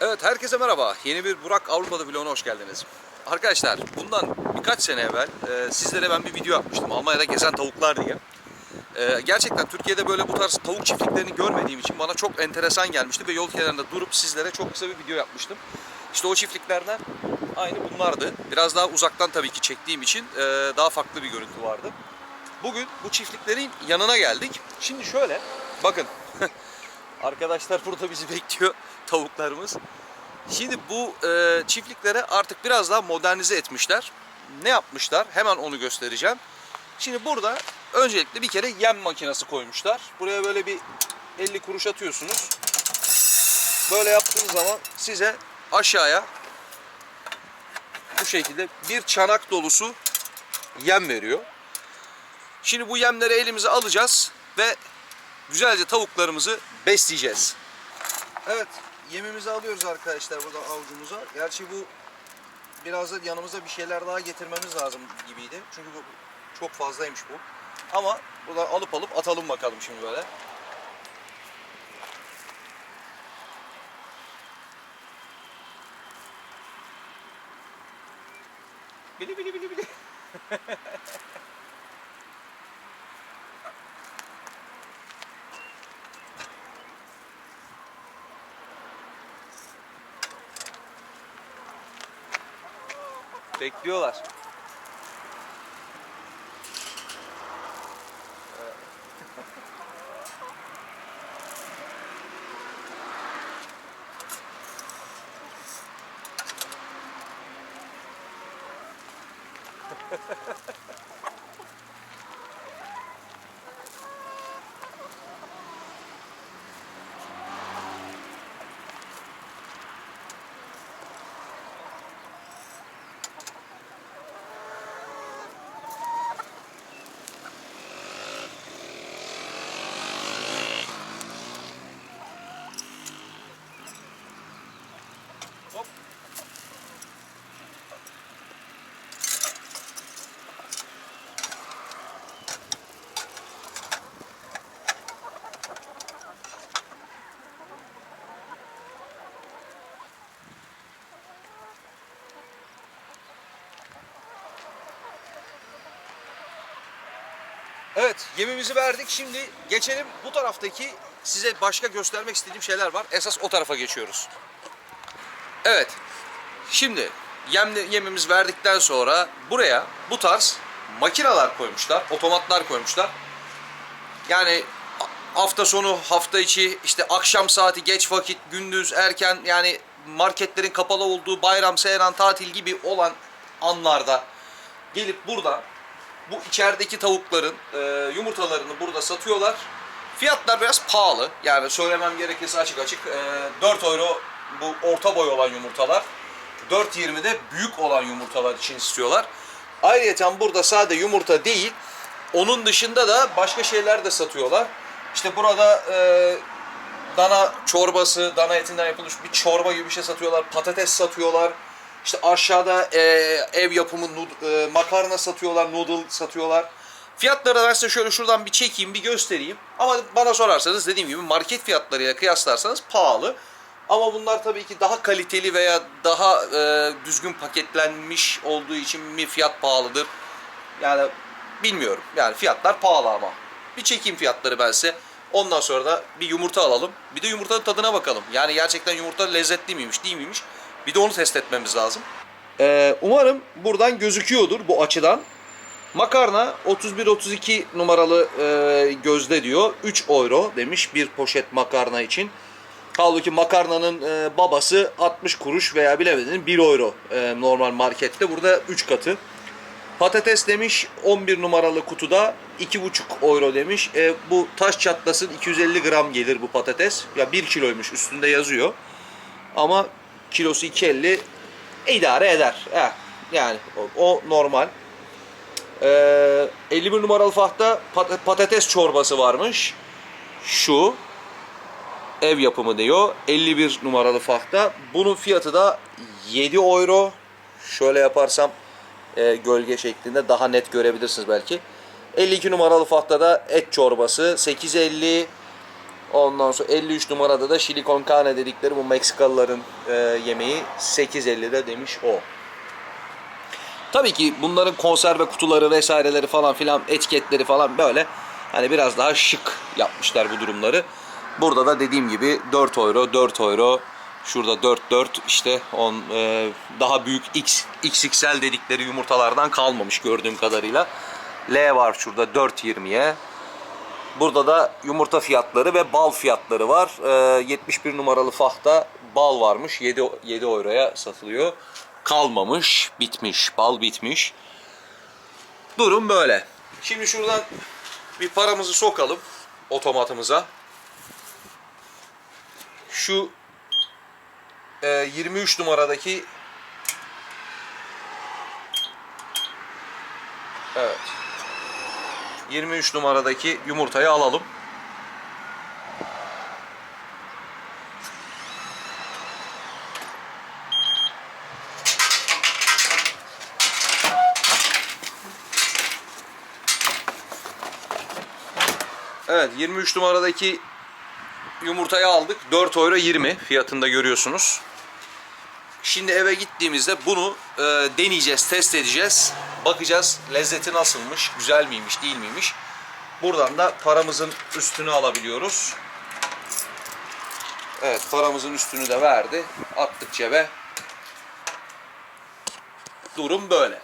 Evet herkese merhaba. Yeni bir Burak Avrupa'da vloguna hoş geldiniz. Arkadaşlar bundan birkaç sene evvel e, sizlere ben bir video yapmıştım. Almanya'da gezen tavuklar diye. E, gerçekten Türkiye'de böyle bu tarz tavuk çiftliklerini görmediğim için bana çok enteresan gelmişti ve yol kenarında durup sizlere çok kısa bir video yapmıştım. İşte o çiftliklerden aynı bunlardı. Biraz daha uzaktan tabii ki çektiğim için e, daha farklı bir görüntü vardı. Bugün bu çiftliklerin yanına geldik. Şimdi şöyle bakın Arkadaşlar burada bizi bekliyor tavuklarımız. Şimdi bu e, çiftliklere artık biraz daha modernize etmişler. Ne yapmışlar? Hemen onu göstereceğim. Şimdi burada öncelikle bir kere yem makinesi koymuşlar. Buraya böyle bir 50 kuruş atıyorsunuz. Böyle yaptığınız zaman size aşağıya bu şekilde bir çanak dolusu yem veriyor. Şimdi bu yemleri elimize alacağız ve güzelce tavuklarımızı besleyeceğiz. Evet, yemimizi alıyoruz arkadaşlar buradan avucumuza. Gerçi bu biraz da yanımıza bir şeyler daha getirmemiz lazım gibiydi. Çünkü bu çok fazlaymış bu. Ama buradan alıp alıp atalım bakalım şimdi böyle. Bili bili bili bili. Bekliyorlar. Evet, yemimizi verdik. Şimdi geçelim bu taraftaki size başka göstermek istediğim şeyler var. Esas o tarafa geçiyoruz. Evet. Şimdi yem, yemimiz verdikten sonra buraya bu tarz makineler koymuşlar, otomatlar koymuşlar. Yani hafta sonu, hafta içi, işte akşam saati, geç vakit, gündüz, erken yani marketlerin kapalı olduğu bayram, seyran, tatil gibi olan anlarda gelip burada bu içerideki tavukların e, yumurtalarını burada satıyorlar. Fiyatlar biraz pahalı. Yani söylemem gerekirse açık açık e, 4 euro bu orta boy olan yumurtalar. 4.20'de büyük olan yumurtalar için istiyorlar. Ayrıca burada sade yumurta değil, onun dışında da başka şeyler de satıyorlar. İşte burada e, dana çorbası, dana etinden yapılmış bir çorba gibi bir şey satıyorlar. Patates satıyorlar. İşte aşağıda e, ev yapımı e, makarna satıyorlar, noodle satıyorlar. Fiyatları ben size şöyle şuradan bir çekeyim, bir göstereyim. Ama bana sorarsanız dediğim gibi market fiyatlarıyla kıyaslarsanız pahalı. Ama bunlar tabii ki daha kaliteli veya daha e, düzgün paketlenmiş olduğu için mi fiyat pahalıdır? Yani bilmiyorum. Yani fiyatlar pahalı ama. Bir çekeyim fiyatları ben size. Ondan sonra da bir yumurta alalım. Bir de yumurtanın tadına bakalım. Yani gerçekten yumurta lezzetli miymiş, değil miymiş? Bir de onu test etmemiz lazım. Ee, umarım buradan gözüküyordur bu açıdan. Makarna 31-32 numaralı e, gözde diyor. 3 euro demiş bir poşet makarna için. Halbuki makarnanın e, babası 60 kuruş veya bilemedin 1 euro e, normal markette. Burada 3 katı. Patates demiş 11 numaralı kutuda 2,5 euro demiş. E, bu taş çatlasın 250 gram gelir bu patates. Ya 1 kiloymuş üstünde yazıyor. Ama kilosu 2.50 idare eder. Heh, yani o, o normal. Ee, 51 numaralı fahta pat- patates çorbası varmış. Şu ev yapımı diyor. 51 numaralı fahta. Bunun fiyatı da 7 euro. Şöyle yaparsam e, gölge şeklinde daha net görebilirsiniz belki. 52 numaralı fahtada et çorbası 8.50 Ondan sonra 53 numarada da chili con carne dedikleri bu Meksikalıların e, yemeği 8.50'de demiş o. Tabii ki bunların konserve kutuları vesaireleri falan filan etiketleri falan böyle hani biraz daha şık yapmışlar bu durumları. Burada da dediğim gibi 4 euro 4 euro şurada 4 4 işte on, e, daha büyük X XXL dedikleri yumurtalardan kalmamış gördüğüm kadarıyla. L var şurada 4.20'ye. Burada da yumurta fiyatları ve bal fiyatları var. Ee, 71 numaralı fahta bal varmış. 7, 7 euroya satılıyor. Kalmamış, bitmiş. Bal bitmiş. Durum böyle. Şimdi şuradan bir paramızı sokalım otomatımıza. Şu e, 23 numaradaki Evet. 23 numaradaki yumurtayı alalım. Evet 23 numaradaki yumurtayı aldık. 4 euro 20 fiyatında görüyorsunuz. Şimdi eve gittiğimizde bunu e, deneyeceğiz, test edeceğiz. Bakacağız lezzeti nasılmış, güzel miymiş, değil miymiş. Buradan da paramızın üstünü alabiliyoruz. Evet paramızın üstünü de verdi. Attık cebe. Durum böyle.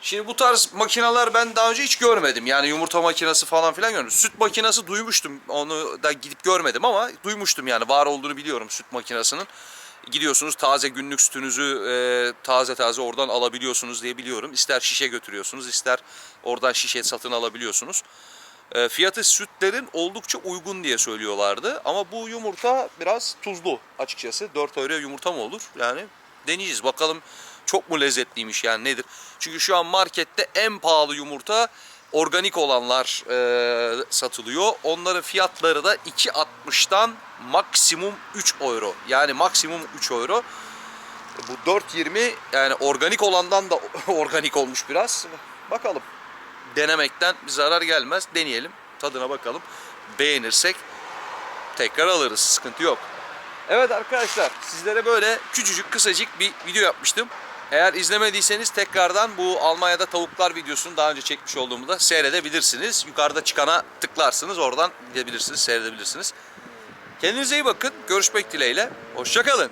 Şimdi bu tarz makineler ben daha önce hiç görmedim. Yani yumurta makinesi falan filan görmedim. Süt makinesi duymuştum. Onu da gidip görmedim ama duymuştum yani var olduğunu biliyorum süt makinesinin. Gidiyorsunuz taze günlük sütünüzü e, taze taze oradan alabiliyorsunuz diye biliyorum. İster şişe götürüyorsunuz ister oradan şişe satın alabiliyorsunuz. E, fiyatı sütlerin oldukça uygun diye söylüyorlardı. Ama bu yumurta biraz tuzlu açıkçası. 4 euro yumurta mı olur? Yani deneyeceğiz bakalım çok mu lezzetliymiş yani nedir? Çünkü şu an markette en pahalı yumurta organik olanlar e, satılıyor. Onların fiyatları da 2.60'dan maksimum 3 euro. Yani maksimum 3 euro. Bu 4.20 yani organik olandan da organik olmuş biraz. Bakalım. Denemekten bir zarar gelmez. Deneyelim. Tadına bakalım. Beğenirsek tekrar alırız. Sıkıntı yok. Evet arkadaşlar sizlere böyle küçücük kısacık bir video yapmıştım. Eğer izlemediyseniz tekrardan bu Almanya'da tavuklar videosunu daha önce çekmiş olduğumu da seyredebilirsiniz. Yukarıda çıkana tıklarsınız oradan gidebilirsiniz, seyredebilirsiniz. Kendinize iyi bakın. Görüşmek dileğiyle. Hoşçakalın.